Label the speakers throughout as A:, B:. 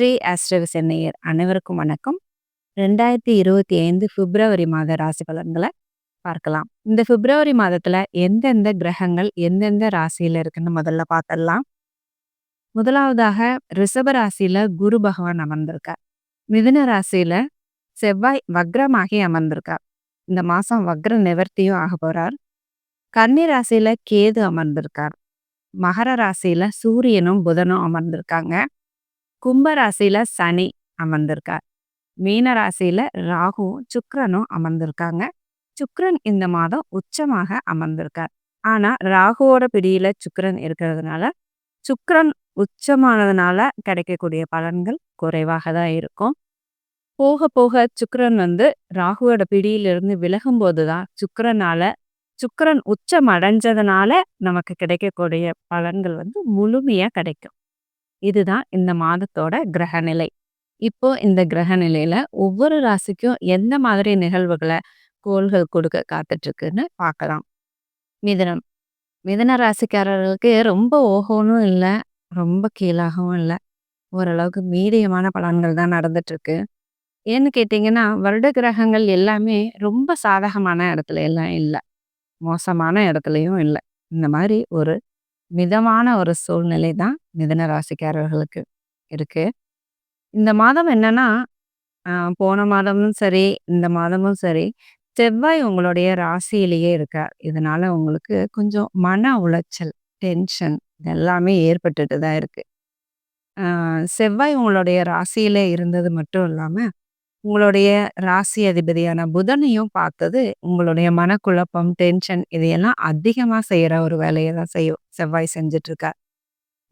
A: ஸ்ரீ ஆஸ்ட்ரோவிசன் நேயர் அனைவருக்கும் வணக்கம். ரெண்டாயிரத்தி இருபத்தி ஐந்து பிப்ரவரி மாத ராசி பலன்களை பார்க்கலாம். இந்த பிப்ரவரி மாதத்துல எந்தெந்த கிரகங்கள் எந்தெந்த ராசியில இருக்குன்னு முதல்ல பார்த்துடலாம். முதலாவதாக ரிஷப ராசியில குரு பகவான் அமர்ந்திருக்கார். மிதுன ராசியில செவ்வாய் வக்ரமாகி அமர்ந்திருக்கார். இந்த மாசம் வக்ர நிவர்த்தியும் ஆக போறார். கன்னி ராசியில கேது அமர்ந்திருக்கார். மகர ராசியில சூரியனும் புதனும் அமர்ந்திருக்காங்க. கும்பராசியில சனி அமர்ந்திருக்கார். மீன ராசியில ராகுவும் சுக்கரனும் அமர்ந்திருக்காங்க. சுக்கரன் இந்த மாதம் உச்சமாக அமர்ந்திருக்கார். ஆனா ராகுவோட பிடியில சுக்கரன் இருக்கிறதுனால சுக்கரன் உச்சமானதுனால கிடைக்கக்கூடிய பலன்கள் குறைவாக தான் இருக்கும். போக போக சுக்கரன் வந்து ராகுவோட பிடியிலிருந்து விலகும் போதுதான் சுக்கரனால சுக்கரன் உச்சம் அடைஞ்சதுனால நமக்கு கிடைக்கக்கூடிய பலன்கள் வந்து முழுமையா கிடைக்கும். இதுதான் இந்த மாதத்தோட கிரகநிலை. இப்போ இந்த கிரகநிலையில ஒவ்வொரு ராசிக்கும் எந்த மாதிரி நிகழ்வுகளை கோள்கள் கொடுக்க காத்துட்டு இருக்குன்னு பார்க்கலாம். மிதனம். மிதன ராசிக்காரர்களுக்கு ரொம்ப ஓகோனும் இல்லை ரொம்ப கீழாகவும் இல்லை. ஓரளவுக்கு மீடியமான பலன்கள் தான் நடந்துட்டு இருக்கு ஏன்னு கேட்டிங்கன்னா வருட கிரகங்கள் எல்லாமே ரொம்ப சாதகமான இடத்துல எல்லாம் இல்லை. மோசமான இடத்துலையும் இல்லை. இந்த மாதிரி ஒரு மிதமான ஒரு சூழ்நிலை தான் மிதன ராசிக்காரர்களுக்கு இருக்கு. இந்த மாதம் என்னன்னா போன மாதமும் சரி இந்த மாதமும் சரி செவ்வாய் உங்களுடைய ராசியிலேயே இருக்கார். இதனால உங்களுக்கு கொஞ்சம் மன உளைச்சல் டென்ஷன் இதெல்லாமே ஏற்பட்டுட்டு தான் இருக்கு. செவ்வாய் உங்களுடைய ராசியில இருந்தது மட்டும் இல்லாம உங்களுடைய ராசி அதிபதியான புதனையும் பார்த்தது உங்களுடைய மனக்குழப்பம் டென்ஷன் இதையெல்லாம் அதிகமாக செய்கிற ஒரு வேலையை தான் செய்யும். செவ்வாய் செஞ்சிட்ருக்கார்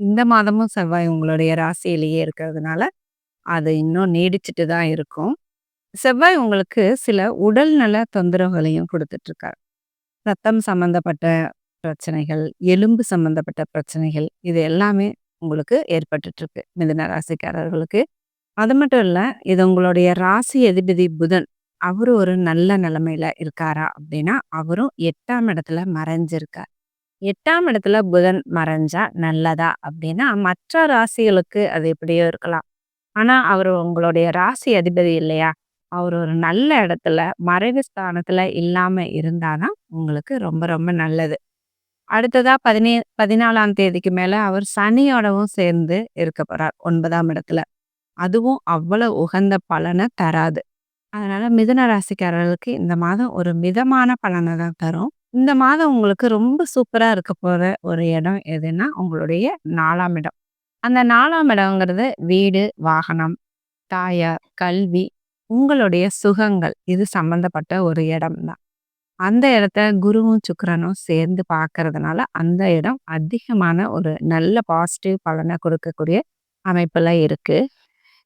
A: இந்த மாதமும் செவ்வாய் உங்களுடைய ராசியிலேயே இருக்கிறதுனால அது இன்னும் நீடிச்சுட்டு தான் இருக்கும் செவ்வாய் உங்களுக்கு சில உடல்நல தொந்தரவுகளையும் கொடுத்துட்ருக்கார் ரத்தம் சம்பந்தப்பட்ட பிரச்சனைகள் எலும்பு சம்பந்தப்பட்ட பிரச்சனைகள் இது எல்லாமே உங்களுக்கு ஏற்பட்டுட்ருக்கு மிதன ராசிக்காரர்களுக்கு அது மட்டும் இல்லை இது உங்களுடைய ராசி எதிபதி புதன். அவர் ஒரு நல்ல நிலைமையில இருக்காரா? அப்படின்னா, அவரும் எட்டாம் இடத்துல மறைஞ்சிருக்கார். எட்டாம் இடத்துல புதன் மறைஞ்சா நல்லதா? அப்படின்னா, மற்ற ராசிகளுக்கு அது எப்படியோ இருக்கலாம். ஆனா, அவர் உங்களுடைய ராசி அதிபதி இல்லையா? அவர் ஒரு நல்ல இடத்துல, மறைவு ஸ்தானத்துல இல்லாம இருந்தாதான் உங்களுக்கு ரொம்ப ரொம்ப நல்லது. அடுத்ததா பதினே பதினாலாம் தேதிக்கு மேல அவர் சனியோடவும் சேர்ந்து இருக்க போறார், ஒன்பதாம் இடத்துல. அதுவும் அவ்வளவு உகந்த பலனை தராது. அதனால மிதுன ராசிக்காரர்களுக்கு இந்த மாதம் ஒரு மிதமான பலனை தான் தரும். இந்த மாதம் உங்களுக்கு ரொம்ப சூப்பராக இருக்க போகிற ஒரு இடம் எதுன்னா, உங்களுடைய நாலாம் இடம். அந்த நாலாம் இடங்கிறது வீடு, வாகனம், தாயார், கல்வி, உங்களுடைய சுகங்கள் இது சம்பந்தப்பட்ட ஒரு இடம் தான். அந்த இடத்த குருவும், சுக்கரனும் சேர்ந்து பார்க்கறதுனால, அந்த இடம் அதிகமான ஒரு நல்ல பாசிட்டிவ் பலனை கொடுக்கக்கூடிய அமைப்பில் இருக்குது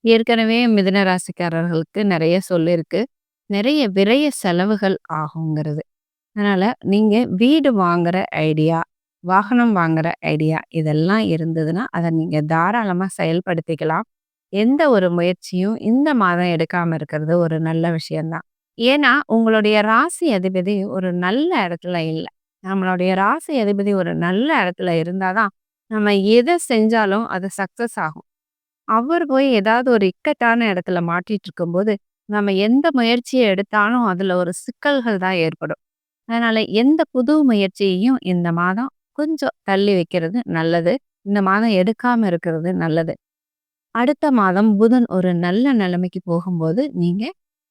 A: ஏற்கனவே மிதுன ராசிக்காரர்களுக்கு நிறைய சொல்லிருக்கு. நிறைய விரைய செலவுகள் ஆகுங்கிறது. அதனால் நீங்கள் வீடு வாங்குகிற ஐடியா, வாகனம் வாங்குகிற ஐடியா இதெல்லாம் இருந்ததுன்னா, அதை நீங்கள் தாராளமாக செயல்படுத்திக்கலாம். எந்த ஒரு முயற்சியும் இந்த மாதம் எடுக்காமல் இருக்கிறது ஒரு நல்ல விஷயம்தான் ஏன்னா, உங்களுடைய ராசி அதிபதி ஒரு நல்ல இடத்துல இல்லை நம்மளுடைய ராசி அதிபதி ஒரு நல்ல இடத்துல இருந்தால் தான் நம்ம எதை செஞ்சாலும் அது சக்ஸஸ் ஆகும். அவர் போய் ஏதாவது ஒரு இக்கட்டான இடத்துல மாட்டிட்டு இருக்கும்போது, நம்ம எந்த முயற்சியை எடுத்தாலும் அதில் ஒரு சிக்கல்கள் தான் ஏற்படும். அதனால எந்த புது முயற்சியையும் இந்த மாதம் கொஞ்சம் தள்ளி வைக்கிறது நல்லது. இந்த மாதம் எடுக்காம இருக்கிறது நல்லது. அடுத்த மாதம் புதன் ஒரு நல்ல நிலைமைக்கு போகும்போது, நீங்க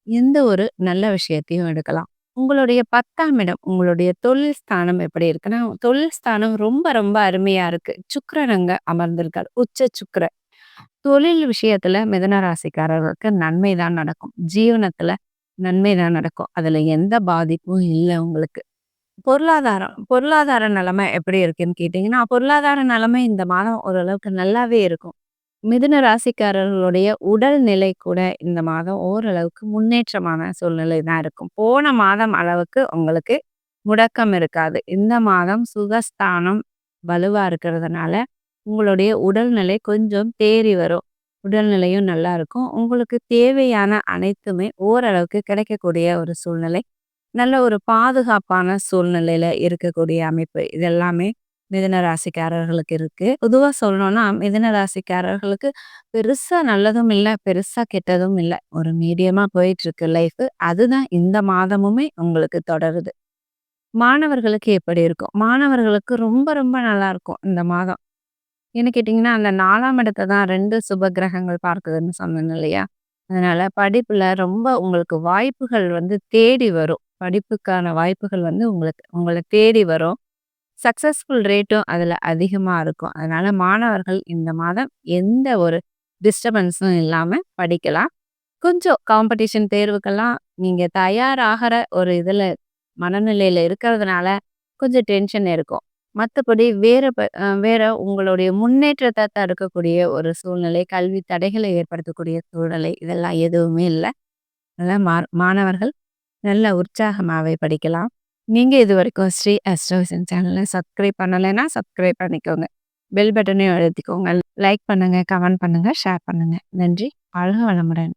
A: எந்த ஒரு நல்ல விஷயத்தையும் எடுக்கலாம். உங்களுடைய பத்தாம் இடம், உங்களுடைய தொழில் ஸ்தானம் எப்படி இருக்குன்னா, தொழில் ஸ்தானம் ரொம்ப ரொம்ப அருமையா இருக்கு. சுக்கரன் அங்க அமர்ந்திருக்கார். உச்ச சுக்கர தொழில் விஷயத்துல மிதன ராசிக்காரர்களுக்கு நன்மை தான் நடக்கும். ஜீவனத்துல நன்மை தான் நடக்கும். அதில் எந்த பாதிப்பும் இல்லை உங்களுக்கு. பொருளாதாரம் பொருளாதார நிலைமை எப்படி இருக்குன்னு கேட்டிங்கன்னா பொருளாதார நிலைமை இந்த மாதம் ஓரளவுக்கு நல்லாவே இருக்கும். மிதுன ராசிக்காரர்களுடைய உடல்நிலை கூட இந்த மாதம் ஓரளவுக்கு முன்னேற்றமான சூழ்நிலை தான் இருக்கும். போன மாதம் அளவுக்கு உங்களுக்கு முடக்கம் இருக்காது. இந்த மாதம் சுகஸ்தானம் வலுவாக இருக்கிறதுனால உங்களுடைய உடல்நிலை கொஞ்சம் தேறி வரும். உடல்நிலையும் நல்லா இருக்கும். உங்களுக்கு தேவையான அனைத்துமே ஓரளவுக்கு கிடைக்கக்கூடிய ஒரு சூழ்நிலை. நல்ல ஒரு பாதுகாப்பான சூழ்நிலையில இருக்கக்கூடிய அமைப்பு. இதெல்லாமே மிதுன ராசிக்காரர்களுக்கு இருக்கு. பொதுவா சொல்லணும்னா, மிதுன ராசிக்காரர்களுக்கு பெருசா நல்லதும் இல்ல, பெருசா கெட்டதும் இல்ல. ஒரு மீடியமா போயிட்டுருக்கு லைஃபு. அதுதான் இந்த மாதமுமே உங்களுக்கு தொடருது. மாணவர்களுக்கு எப்படி இருக்கும்? மாணவர்களுக்கு ரொம்ப ரொம்ப நல்லாருக்கும் இந்த மாதம். என்ன கேட்டிங்கன்னா, அந்த 4ஆம் இடத்த தான் 2 சுப கிரகங்கள் பார்க்குதுன்னு சொன்னேன் இல்லையா? அதனால படிப்புல ரொம்ப உங்களுக்கு வாய்ப்புகள் வந்து தேடி வரும். படிப்புக்கான வாய்ப்புகள் வந்து உங்களுக்கு உங்கள தேடி வரும். சக்சஸ்ஃபுல் ரேட்டும் அதில் அதிகமா இருக்கும். அதனால மாணவர்கள் இந்த மாதம் எந்த ஒரு டிஸ்டர்பன்ஸும் இல்லாம படிக்கலாம். கொஞ்சம் காம்படிஷன் தேர்வுக்கெல்லாம் நீங்க தயாராகிற ஒரு இதில் மனநிலையில இருக்கிறதுனால கொஞ்சம் டென்ஷன் இருக்கும். மற்றபடி வேற ப வேற உங்களுடைய முன்னேற்றத்தை தடுக்கக்கூடிய ஒரு சூழ்நிலை, கல்வி தடைகளை ஏற்படுத்தக்கூடிய சூழ்நிலை இதெல்லாம் எதுவுமே இல்ல. அதனால மா மாணவர்கள் நல்ல உற்சாகமாவே படிக்கலாம். நீங்க இதுவரைக்கும் ஸ்ரீ அஸ்ட்ரோவிஷன் சேனல சப்ஸ்கிரைப் பண்ணலைன்னா, சப்ஸ்கிரைப் பண்ணிக்கோங்க. பெல் பட்டனையும் அழுத்திக்கோங்க. லைக் பண்ணுங்க, கமெண்ட் பண்ணுங்க, ஷேர் பண்ணுங்க. நன்றி. வாழ்க வளமுடன்.